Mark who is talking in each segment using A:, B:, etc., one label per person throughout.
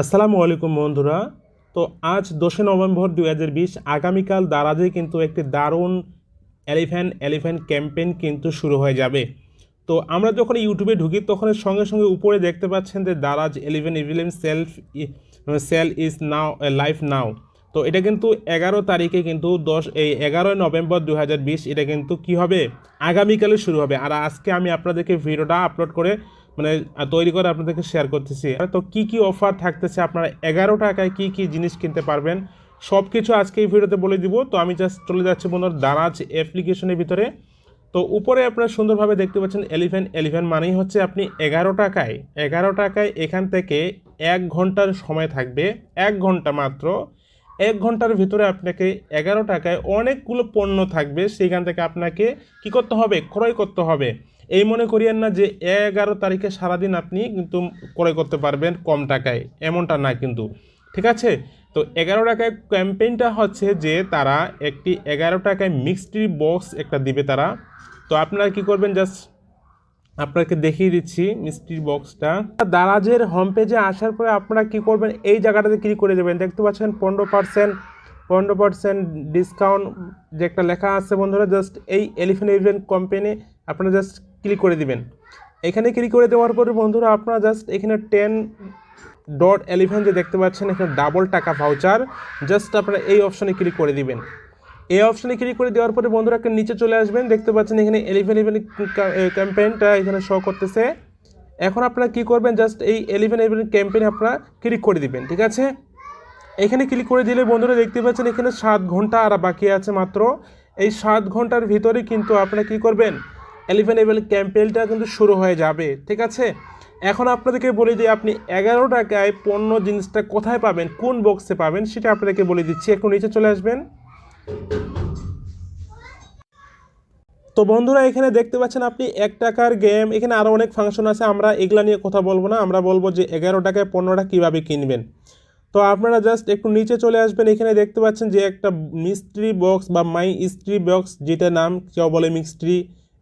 A: আসসালামু আলাইকুম বন্ধুরা। তো আজ দোষে নভেম্বর দু হাজার বিশ, আগামীকাল দারাজে কিন্তু একটি দারুণ এলিফ্যান্ট এলিফ্যান্ট ক্যাম্পেইন কিন্তু শুরু হয়ে যাবে। তো আমরা যখন ইউটিউবে ঢুকি, তখন সঙ্গে সঙ্গে উপরে দেখতে পাচ্ছেন যে Daraz eleven ইভিলেম self sale is now live now. তো এটা কিন্তু এগারো তারিখে কিন্তু দশ, এই এগারোই নভেম্বর দু হাজার বিশ, এটা কিন্তু কি হবে? আগামীকালে শুরু হবে। আর আজকে আমি আপনাদেরকে ভিডিওটা আপলোড করে মানে তৈরি করে আপনাদেরকে শেয়ার করতেছি। তো কি কি অফার থাকতেছে? আপনারা এগারো টাকায় কি কি জিনিস কিনতে পারবেন? সব কিছু আজকে এই ভিডিওতে বলে দিব। তো আমি জাস্ট চলে যাচ্ছি বন্ধুর দারাজ অ্যাপ্লিকেশনের ভিতরে। তো উপরে আপনারা সুন্দরভাবে দেখতে পাচ্ছেন এলিফ্যান্ট এলিফ্যান্ট মানেই হচ্ছে আপনি এগারো টাকায় এগারো টাকায় এখান থেকে এক ঘণ্টার সময় থাকবে, এক ঘণ্টা মাত্র। এক ঘণ্টার ভিতরে আপনাকে এগারো টাকায় অনেকগুলো পণ্য থাকবে। সেইখান থেকে আপনাকে কি করতে হবে? ক্রয় করতে হবে। এই মনে করিয়েন না যে এগারো তারিখে সারাদিন আপনি কিন্তু ক্রয় করতে পারবেন কম টাকায়, এমনটা না কিন্তু। ঠিক আছে? তো এগারো টাকায় ক্যাম্পেইনটা হচ্ছে যে তারা একটি এগারো টাকায় মিক্সডি বক্স একটা দিবে তারা। তো আপনারা কি করবেন? জাস্ট আপনাকে দেখিয়ে দিচ্ছি মিষ্টির বক্সটা দারাজের হোম পেজে আসার পরে আপনারা কি করবেন? এই জায়গাটাতে ক্লিক করে দেবেন। দেখতে পাচ্ছেন পনেরো পার্সেন্ট পনেরো পার্সেন্ট ডিসকাউন্ট যে একটা লেখা আছে বন্ধুরা জাস্ট এই এলিফেন্ট এলিফেন্ট কোম্পানি আপনারা জাস্ট ক্লিক করে দিবেন। এখানে ক্লিক করে দেওয়ার পরে বন্ধুরা আপনারা জাস্ট এখানে টেন ডট এলিভেন যে দেখতে পাচ্ছেন, এখানে ডাবল টাকা ভাউচার জাস্ট আপনারা এই অপশনে ক্লিক করে দিবেন। এই অপশনে ক্লিক করে দেওয়ার পরে বন্ধুরা একটা নিচে চলে আসবেন, দেখতে পাচ্ছেন এখানে এলিভেন ইলেভেন ক্যাম্পেইনটা এখানে শো করতেছে। এখন আপনারা কি করবেন জাস্ট এই এলিভেন ইলেভেন ক্যাম্পেইনে আপনারা ক্লিক করে দিবেন, ঠিক আছে? এখানে ক্লিক করে দিলে বন্ধুরা দেখতে পাচ্ছেন এখানে সাত ঘণ্টা আর বাকি আছে মাত্র। এই সাত ঘণ্টার ভিতরে কিন্তু আপনারা কি করবেন এলিভেন ইলেভেন ক্যাম্পেইনটা কিন্তু শুরু হয়ে যাবে, ঠিক আছে? এখন আপনাদেরকে বলে দিই, আপনি এগারো টাকায় পণ্য জিনিসটা কোথায় পাবেন, কোন বক্সে পাবেন, সেটা আপনাদেরকে বলে দিচ্ছি। একটু নিচে চলে আসবেন। তো বন্ধুরা, এখানে দেখতে পাচ্ছেন আপনি এক টাকার গেম এখানে আরও অনেক ফাংশন আছে, আমরা এগুলা নিয়ে কথা বলব না, আমরা বলব যে এগারো টাকায় পণ্যটা কীভাবে কিনবেন। তো আপনারা জাস্ট একটু নিচে চলে আসবেন, এখানে দেখতে পাচ্ছেন যে একটা মিস্ট্রি বক্স বা মাই স্ত্রী বক্স যেটা নাম, কেউ বলে মিস্ট্রি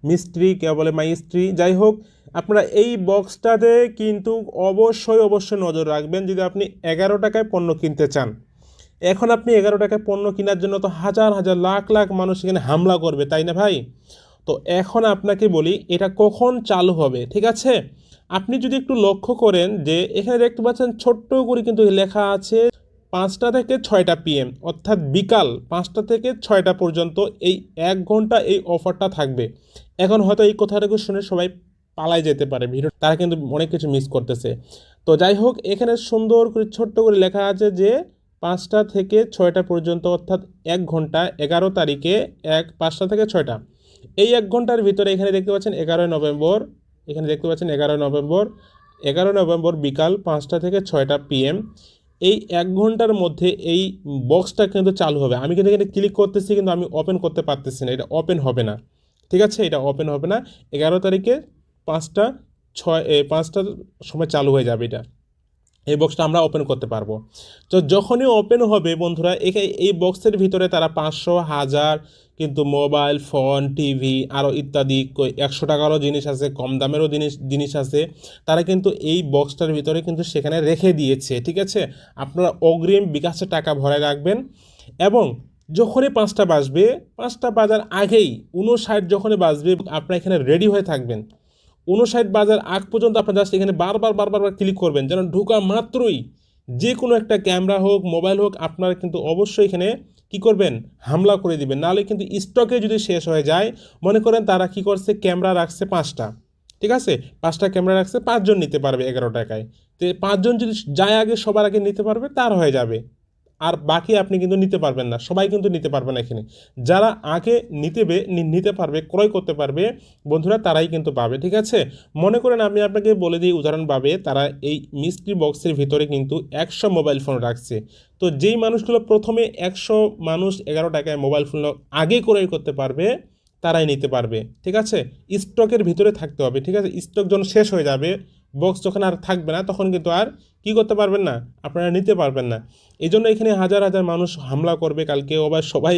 A: মিস্ট্রি কেউ বলে মাই স্ত্রী যাই হোক, আপনারা এই বক্সটাতে কিন্তু অবশ্যই অবশ্যই নজর রাখবেন যদি আপনি এগারো টাকায় পণ্য কিনতে চান। এখন আপনি এগারো টাকায় পণ্য কেনার জন্য তো হাজার হাজার, লাখ লাখ মানুষ এখানে হামলা করবে, তাই না ভাই? তো এখন আপনাকে বলি, এটা কখন চালু হবে, ঠিক আছে? আপনি যদি একটু লক্ষ্য করেন যে এখানে দেখতে পাচ্ছেন ছোট্ট করে কিন্তু লেখা আছে পাঁচটা থেকে ছয়টা পিএম অর্থাৎ বিকাল পাঁচটা থেকে ছয়টা পর্যন্ত এই এক ঘণ্টা এই অফারটা থাকবে। এখন হয়তো এই কথাটাকে শুনে সবাই পালাই যেতে পারে, ভিডিও তারা কিন্তু অনেক কিছু মিস করতেছে। তো যাই হোক, এখানে সুন্দর করে, ছোট্ট করে লেখা আছে যে পাঁচটা থেকে ছয়টা পর্যন্ত, অর্থাৎ এক ঘণ্টা, এগারো তারিখে এক, পাঁচটা থেকে ছয়টা। এই এক ঘণ্টার ভিতরে এখানে দেখতে পাচ্ছেন এগারোই নভেম্বর, এখানে দেখতে পাচ্ছেন এগারোই নভেম্বর এগারো নভেম্বর বিকাল পাঁচটা থেকে ছয়টা পিএম এই এক ঘণ্টার মধ্যে এই বক্সটা কিন্তু চালু হবে। আমি কিন্তু এখানে ক্লিক করতেছি, কিন্তু আমি ওপেন করতে পারতেছি না। এটা ওপেন হবে না। ঠিক আছে? এটা ওপেন হবে না। এগারো তারিখে পাঁচটা ছয় পাঁচটার সময় চালু হয়ে যাবে এটা। এই বক্সটা আমরা ওপেন করতে পারব। তো যখনই ওপেন হবে বন্ধুরা এই বক্সের ভিতরে তারা পাঁচশো, হাজার, কিন্তু মোবাইল ফোন টিভি আরও ইত্যাদি একশো টাকারও জিনিস আছে, কম দামেরও জিনিস জিনিস আছে, তারা কিন্তু এই বক্সটার ভিতরে কিন্তু সেখানে রেখে দিয়েছে, ঠিক আছে? আপনারা অগ্রিম বিকাশে টাকা ভরে রাখবেন এবং যখনই পাঁচটা বাজবে, পাঁচটা বাজার আগেই উনষাট যখনই বাজবে, আপনারা এখানে রেডি হয়ে থাকবেন। উনষাট বাজার আগ পর্যন্ত আপনার জাস্ট এখানে বারবার বারবার ক্লিক করবেন। যেন ঢোকা মাত্রই যে কোনো একটা ক্যামেরা হোক মোবাইল হোক, আপনারা কিন্তু অবশ্যই এখানে কি করবেন? হামলা করে দিবেন। নাহলে কিন্তু স্টকে যদি শেষ হয়ে যায়, মনে করেন তারা কি করছে? ক্যামেরা রাখছে পাঁচটা। ঠিক আছে? পাঁচটা ক্যামেরা রাখছে, পাঁচজন নিতে পারবে এগারো টাকায়। তো পাঁচজন যদি যায় আগে, সবার আগে নিতে পারবে, তার হয়ে যাবে। আর বাকি আপনি কিন্তু নিতে পারবেন না। সবাই কিন্তু নিতে পারবে না এখানে। যারা আগে নিতে বে- নি- নিতে পারবে, ক্রয় করতে পারবে, বন্ধুরা তারাই কিন্তু পাবে, ঠিক আছে? মনে করেন আমি আপনাকে বলে দিই উদাহরণভাবে, তারা এই মিস্ট্রি বক্সের ভিতরে কিন্তু একশো মোবাইল ফোন রাখছে। তো যেই মানুষগুলো প্রথমে একশো মানুষ এগারো টাকায় মোবাইল ফোন আগে ক্রয় করতে পারবে, তারাই নিতে পারবে, ঠিক আছে? স্টকের ভিতরে থাকতে হবে, ঠিক আছে? স্টক যখন শেষ হয়ে যাবে বক্স যখন আর থাকবে না, তখন কিন্তু আর কি করতে পারবেন না? আপনারা নিতে পারবেন না। এই জন্য এখানে হাজার হাজার মানুষ হামলা করবে কালকে। আবার সবাই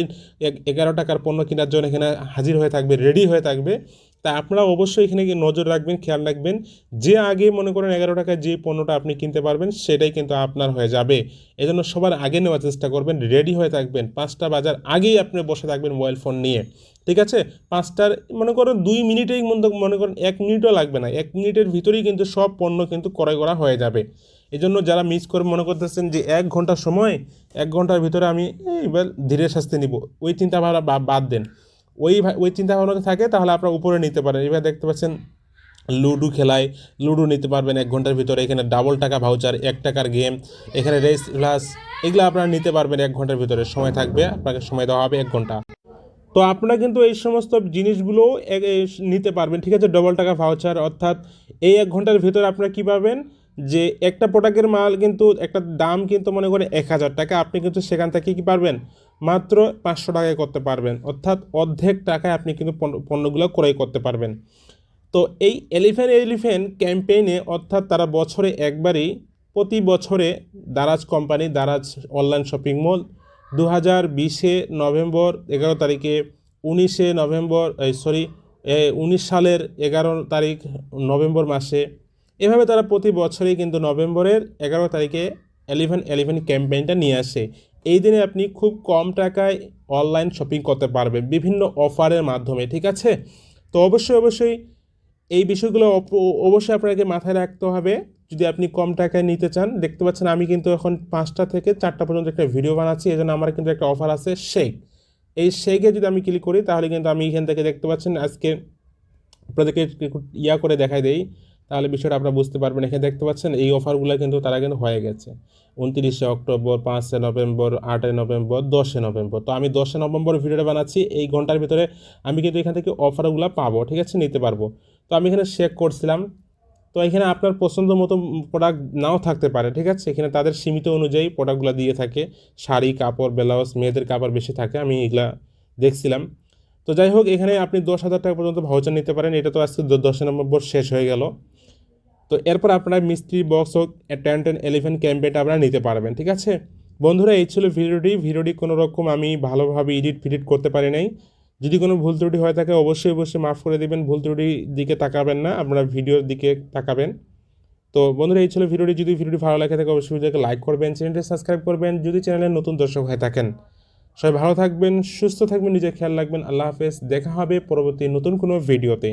A: এগারো টাকার পণ্য কেনার জন্য এখানে হাজির হয়ে থাকবে রেডি হয়ে থাকবে। তা আপনারা অবশ্যই এখানে নজর রাখবেন, খেয়াল রাখবেন। যে আগে মনে করেন এগারো টাকায় যে পণ্যটা আপনি কিনতে পারবেন, সেটাই কিন্তু আপনার হয়ে যাবে। এজন্য সবার আগে নেওয়ার চেষ্টা করবেন, রেডি হয়ে থাকবেন। পাঁচটা বাজার আগেই আপনি বসে থাকবেন মোবাইল ফোন নিয়ে। ঠিক আছে? পাঁচটার মনে করেন দুই মিনিটেই মনে করেন এক মিনিটও লাগবে না। এক মিনিটের ভিতরেই কিন্তু সব পণ্য কিন্তু ক্রয় করা হয়ে যাবে। এই জন্য যারা মিস করে মনে করতেছেন যে এক ঘণ্টা সময়, এক ঘণ্টার ভিতরে আমি এবার ধীরে শাস্তি নিব। ওই চিন্তা ভাবনা বাদ দেন। ওই ওই চিন্তা ভাবনা থাকে, তাহলে আপনারা উপরে নিতে পারেন। এবার দেখতে পাচ্ছেন, লুডো খেলায় লুডো নিতে পারবেন এক ঘণ্টার ভিতরে। এখানে ডাবল টাকা ভাউচার এক টাকার গেম এখানে রেস প্লাস এগুলো আপনারা নিতে পারবেন এক ঘণ্টার ভিতরে। সময় থাকবে, আপনাকে সময় দেওয়া হবে এক ঘণ্টা। তো আপনারা কিন্তু এই সমস্ত জিনিসগুলো নিতে পারবেন। ঠিক আছে ডবল টাকা ভাউচার অর্থাৎ এই এক ঘণ্টার ভিতরে আপনারা কী পাবেন? যে একটা প্রোডাক্টের মাল কিন্তু, একটা দাম কিন্তু মনে করেন এক হাজার টাকা। আপনি কিন্তু সেখান থেকে কী পারবেন? মাত্র পাঁচশো টাকায় করতে পারবেন। অর্থাৎ অর্ধেক টাকায় আপনি কিন্তু পণ্য- পণ্যগুলো ক্রয় করতে পারবেন। তো এই এলিফেন্ট এলিফেন্ট ক্যাম্পেইনে অর্থাৎ তারা বছরে একবারই প্রতি বছরে Daraz company, Daraz online shopping mall দু হাজার বিশে নভেম্বর এগারো তারিখে, উনিশে নভেম্বর সরি উনিশ সালের এগারো তারিখ নভেম্বর মাসে। এভাবে তারা প্রতি বছরই কিন্তু নভেম্বরের এগারো তারিখে এলিভেন এলিভেন ক্যাম্পেইনটা নিয়ে আসে। এই দিনে আপনি খুব কম টাকায় অনলাইন শপিং করতে পারবেন, বিভিন্ন অফারের মাধ্যমে, ঠিক আছে? তো অবশ্যই অবশ্যই এই বিষয়গুলো অবশ্যই আপনাকে মাথায় রাখতে হবে। যদি আপনি কম টাকায় নিতে চান, দেখতে পাচ্ছেন আমি কিন্তু এখন পাঁচটা থেকে চারটা পর্যন্ত একটা ভিডিও বানাচ্ছি, এজন্য আমার কিন্তু একটা অফার আছে শেক এই শেকে যদি আমি ক্লিক করি, তাহলে কিন্তু আমি এখান থেকে দেখতে পাচ্ছেন আজকে আপনাদেরকে ইয়া করে দেখাই দেই। তাহলে বিষয়টা আপনারা বুঝতে পারবেন। এখানে দেখতে পাচ্ছেন, এই অফারগুলো কিন্তু তারা কিন্তু হয়ে গেছে। উনত্রিশে অক্টোবর, পাঁচে নভেম্বর আটই নভেম্বর, দশে নভেম্বর। তো আমি দশে নভেম্বর ভিডিওটা বানাচ্ছি, এই ঘণ্টার ভিতরে আমি কিন্তু এখান থেকে অফারগুলো পাবো, ঠিক আছে? নিতে পারব। তো আমি এখানে চেক করছিলাম। তো এখানে আপনার পছন্দ মতো প্রোডাক্ট নাও থাকতে পারে, ঠিক আছে? এখানে তাদের সীমিত অনুযায়ী প্রোডাক্টগুলো দিয়ে থাকে। শাড়ি, কাপড়, ব্লাউজ, মেয়েদের কাপড় বেশি থাকে, আমি এগুলা দেখছিলাম। তো যাই হোক, এখানে আপনি দশ হাজার টাকা পর্যন্ত ভাউচার নিতে পারেন। এটা তো আজকে দ- দশই নভেম্বর শেষ হয়ে গেল। তো এরপর আপনারা মিস্ত্রি, বক্স হোক টেন টেন এলিভেন্ট ক্যাম্পেটা আপনারা নিতে পারবেন, ঠিক আছে? বন্ধুরা, এই ছিল ভিডিওটি। ভিডিওটি কোনো রকম আমি ভালোভাবে এডিট ফিডিট করতে পারি নাই। যদি কোনো ভুল ত্রুটি হয়ে থাকে, অবশ্যই অবশ্যই মাফ করে দেবেন। ভুল ত্রুটির দিকে তাকাবেন না, আপনারা ভিডিওর দিকে তাকাবেন। তো বন্ধুরা, এই ছিল ভিডিওটি। যদি ভিডিওটি ভালো লাগে থাকে, অবশ্যই ভিডিওকে লাইক করবেন, চ্যানেলটি সাবস্ক্রাইব করবেন। যদি চ্যানেলের নতুন দর্শক হয়ে থাকেন, সবাই ভালো থাকবেন, সুস্থ থাকবেন, নিজের খেয়াল রাখবেন। আল্লাহ হাফেজ। দেখা হবে পরবর্তী নতুন কোনো ভিডিওতে।